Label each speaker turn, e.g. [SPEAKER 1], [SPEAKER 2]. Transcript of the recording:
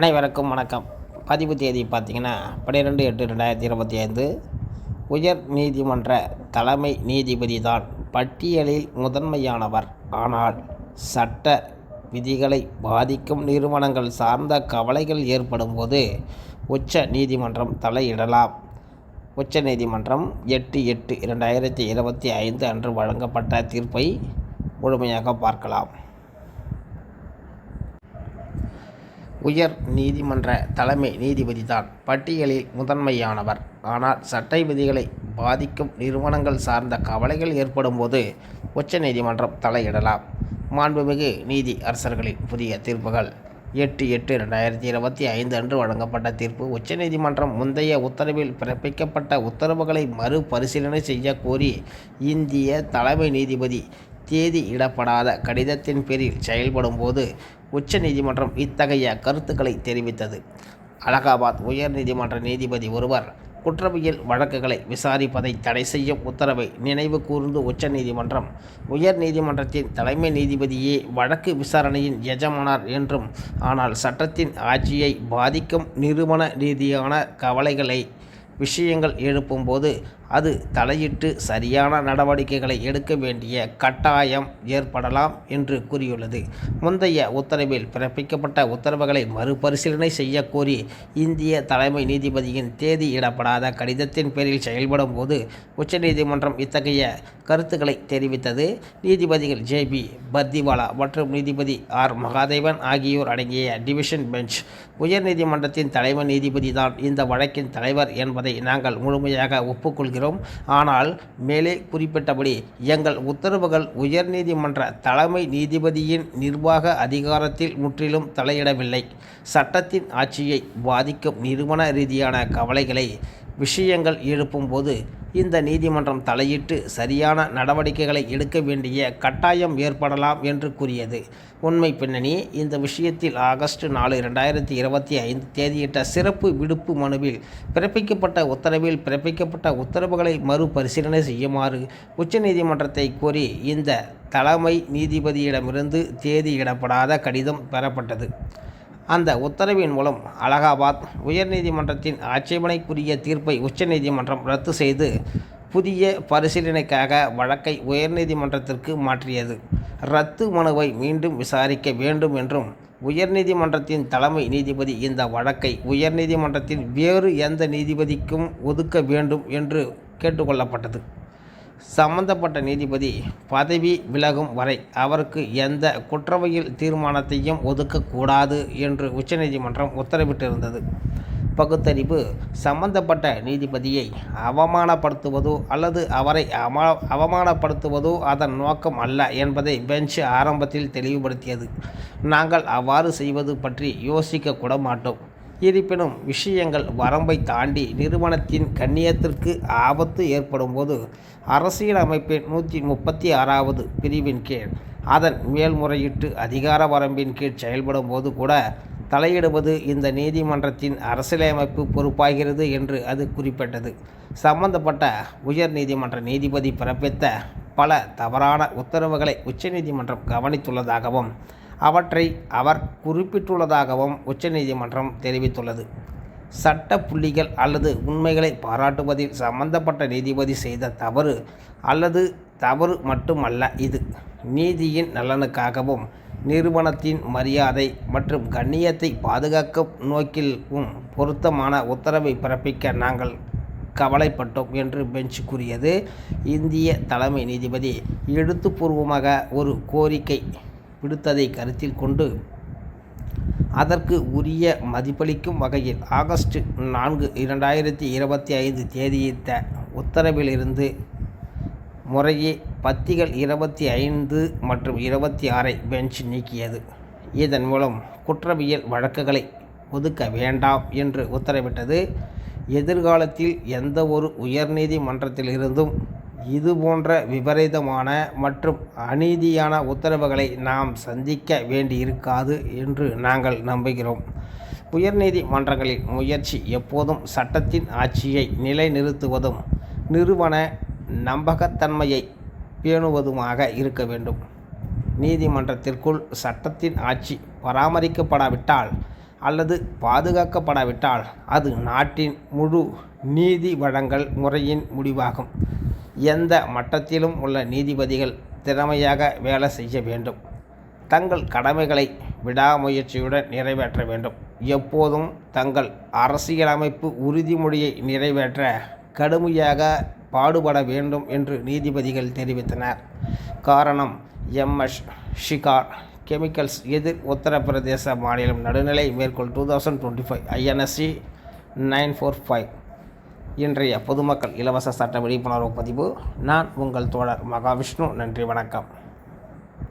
[SPEAKER 1] அனைவருக்கும் வணக்கம். பதிவு தேதி பார்த்திங்கன்னா பன்னிரெண்டு எட்டு ரெண்டாயிரத்தி இருபத்தி ஐந்து. உயர் நீதிமன்ற தலைமை நீதிபதி தான் பட்டியலில் முதன்மையானவர். ஆனால் சட்ட விதிகளை பாதிக்கும் நிறுவனங்கள் சார்ந்த கவலைகள் ஏற்படும் போது உச்ச நீதிமன்றம் தலையிடலாம். உச்ச நீதிமன்றம் எட்டு எட்டு இரண்டாயிரத்தி இருபத்தி ஐந்து அன்று வழங்கப்பட்ட தீர்ப்பை முழுமையாக பார்க்கலாம். உயர் நீதிமன்ற தலைமை நீதிபதி தான் பட்டியலில் முதன்மையானவர். ஆனால் சட்ட விதிகளை பாதிக்கும் நிறுவனங்கள் சார்ந்த கவலைகள் ஏற்படும்போது உச்ச நீதிமன்றம் தலையிடலாம். மாண்புமிகு நீதி அரசர்களின் புதிய தீர்ப்புகள். எட்டு எட்டு ரெண்டாயிரத்தி இருபத்தி ஐந்து அன்று வழங்கப்பட்ட தீர்ப்பு உச்சநீதிமன்றம் முந்தைய உத்தரவில் பிறப்பிக்கப்பட்ட உத்தரவுகளை மறுபரிசீலனை செய்ய கோரி இந்திய தலைமை நீதிபதி தேதி இடப்படாத கடிதத்தின் பேரில் செயல்படும்போது உச்ச நீதிமன்றம் இத்தகைய கருத்துக்களை தெரிவித்தது. அலகாபாத் உயர் நீதிமன்ற நீதிபதி ஒருவர் குற்றவியல் வழக்குகளை விசாரிப்பதை தடை செய்யும் உத்தரவை நினைவு கூர்ந்து உச்ச நீதிமன்றம் உயர் நீதிமன்றத்தின் தலைமை நீதிபதியே வழக்கு விசாரணையின் எஜமானார் என்றும் ஆனால் சட்டத்தின் ஆட்சியை பாதிக்கும் நிறுவன ரீதியான கவலைகளை விஷயங்கள் எழுப்பும்போது அது தலையிட்டு சரியான நடவடிக்கைகளை எடுக்க வேண்டிய கட்டாயம் ஏற்படலாம் என்று கூறியுள்ளது. முந்தைய உத்தரவில் பிறப்பிக்கப்பட்ட உத்தரவுகளை மறுபரிசீலனை செய்ய கோரி இந்திய தலைமை நீதிபதியின் தேதியிடப்படாத கடிதத்தின் பேரில் செயல்படும் போது உச்சநீதிமன்றம் இத்தகைய கருத்துக்களை தெரிவித்தது. நீதிபதிகள் ஜே பி பர்திவாலா மற்றும் நீதிபதி ஆர் மகாதேவன் ஆகியோர் அடங்கிய டிவிஷன் பெஞ்ச் உயர்நீதிமன்றத்தின் தலைமை நீதிபதி தான் இந்த வழக்கின் தலைவர் என்பதை நாங்கள் முழுமையாக ஒப்புக்கொள்கிறோம். ஆனால் மேலே குறிப்பிட்டபடி எங்கள் உத்தரவுகள் உயர்நீதிமன்ற தலைமை நீதிபதியின் நிர்வாக அதிகாரத்தில் முற்றிலும் தலையிடவில்லை. சட்டத்தின் ஆட்சியை பாதிக்கும் நிறுவன ரீதியான கவலைகளை விஷயங்கள் எழுப்பும்போது இந்த நீதிமன்றம் தலையிட்டு சரியான நடவடிக்கைகளை எடுக்க வேண்டிய கட்டாயம் ஏற்படலாம் என்று கூறியது. உண்மை பின்னணி இந்த விஷயத்தில் ஆகஸ்ட் நாலு ரெண்டாயிரத்தி இருபத்தி ஐந்து தேதியிட்ட சிறப்பு விடுப்பு மனுவில் பிறப்பிக்கப்பட்ட உத்தரவில் பிறப்பிக்கப்பட்ட உத்தரவுகளை மறுபரிசீலனை செய்யுமாறு உச்சநீதிமன்றத்தை கோரி இந்த தலைமை நீதிபதியிடமிருந்து தேதியிடப்படாத கடிதம் பெறப்பட்டது. அந்த உத்தரவின் மூலம் அலகாபாத் உயர்நீதிமன்றத்தின் ஆட்சேபனைக்குரிய தீர்ப்பை உச்சநீதிமன்றம் ரத்து செய்து புதிய பரிசீலனைக்காக வழக்கை உயர்நீதிமன்றத்திற்கு மாற்றியது. ரத்து மனுவை மீண்டும் விசாரிக்க வேண்டும் என்றும் உயர்நீதிமன்றத்தின் தலைமை நீதிபதி இந்த வழக்கை உயர்நீதிமன்றத்தின் வேறு எந்த நீதிபதிக்கும் ஒதுக்க வேண்டும் என்று கேட்டுக்கொள்ளப்பட்டது. சம்பந்தப்பட்ட நீதிபதி பதவி விலகும் வரை அவருக்கு எந்த குற்றவியல் தீர்மானத்தையும் ஒதுக்கக்கூடாது என்று உச்சநீதிமன்றம் உத்தரவிட்டிருந்தது. பகுத்தறிவு சம்பந்தப்பட்ட நீதிபதியை அவமானப்படுத்துவதோ அல்லது அவரை அவமா அவமானப்படுத்துவதோ அதன் நோக்கம் அல்ல என்பதை பெஞ்ச் ஆரம்பத்தில் தெளிவுபடுத்தியது. நாங்கள் அவ்வாறு செய்வது பற்றி யோசிக்க கூட மாட்டோம். இருப்பினும் விஷயங்கள் வரம்பை தாண்டி நிறுவனத்தின் கண்ணியத்திற்கு ஆபத்து ஏற்படும்போது அரசியலமைப்பின் நூற்றி முப்பத்தி ஆறாவது பிரிவின் கீழ் அதன் மேல்முறையீட்டு அதிகார வரம்பின் கீழ் செயல்படும் போது கூட தலையிடுவது இந்த நீதிமன்றத்தின் அரசியலமைப்பு பொறுப்பாகிறது என்று அது குறிப்பிட்டது. சம்பந்தப்பட்ட உயர் நீதிமன்ற நீதிபதி பிறப்பித்த பல தவறான உத்தரவுகளை உச்சநீதிமன்றம் கவனித்துள்ளதாகவும் அவற்றை அவர் குறிப்பிட்டுள்ளதாகவும் உச்சநீதிமன்றம் தெரிவித்துள்ளது. சட்ட புள்ளிகள் அல்லது உண்மைகளை பாராட்டுவதில் சம்பந்தப்பட்ட நீதிபதி செய்த தவறு அல்லது தவறு மட்டுமல்ல இது. நீதியின் நலனுக்காகவும் நிறுவனத்தின் மரியாதை மற்றும் கண்ணியத்தை பாதுகாக்கும் நோக்கிலும் பொருத்தமான உத்தரவை பிறப்பிக்க நாங்கள் கவலைப்பட்டோம் என்று பெஞ்ச் கூறியது இந்திய தலைமை நீதிபதி. எழுத்துப்பூர்வமாக ஒரு கோரிக்கை. விடுத்ததை கருத்தில் கொண்டு அதற்கு உரிய மதிப்பளிக்கும் வகையில் ஆகஸ்ட் நான்கு இரண்டாயிரத்தி இருபத்தி ஐந்து தேதியிட்ட உத்தரவிலிருந்து முறையே பத்திகள் இருபத்தி ஐந்து மற்றும் இருபத்தி ஆறை பெஞ்ச் நீக்கியது. இதன் மூலம் குற்றவியல் வழக்குகளை ஒதுக்க வேண்டாம் என்று உத்தரவிட்டது. எதிர்காலத்தில் எந்த ஒரு உயர்நீதிமன்றத்திலிருந்தும் இது போன்ற விபரீதமான மற்றும் அநீதியான உத்தரவுகளை நாம் சந்திக்க வேண்டியிருக்காது என்று நாங்கள் நம்புகிறோம். உயர்நீதிமன்றங்களின் முயற்சி எப்போதும் சட்டத்தின் ஆட்சியை நிலைநிறுத்துவதும் நிறுவன நம்பகத்தன்மையை பேணுவதுமாக இருக்க வேண்டும். நீதிமன்றத்திற்குள் சட்டத்தின் ஆட்சி பராமரிக்கப்படாவிட்டால் அல்லது பாதுகாக்கப்படாவிட்டால் அது நாட்டின் முழு நீதி வழங்கல் முறையின் முடிவாகும். எந்த மட்டத்திலும் உள்ள நீதிபதிகள் திறமையாக வேலை செய்ய வேண்டும். தங்கள் கடமைகளை விடாமுயற்சியுடன் நிறைவேற்ற வேண்டும். எப்போதும் தங்கள் அரசியலமைப்பு உறுதிமொழியை நிறைவேற்ற கடுமையாக பாடுபட வேண்டும் என்று நீதிபதிகள் தெரிவித்தனர். காரணம் எம்எஸ் ஷிகார் கெமிக்கல்ஸ் எதிர் உத்தரப்பிரதேச மாநிலம் நடுநிலை மேற்கொள் two thousand twenty five INSC nine four five. இன்றைய பொதுமக்கள் இலவச சட்ட விழிப்புணர்வு பதிவு. நான் உங்கள் தோழர் மகாவிஷ்ணு. நன்றி வணக்கம்.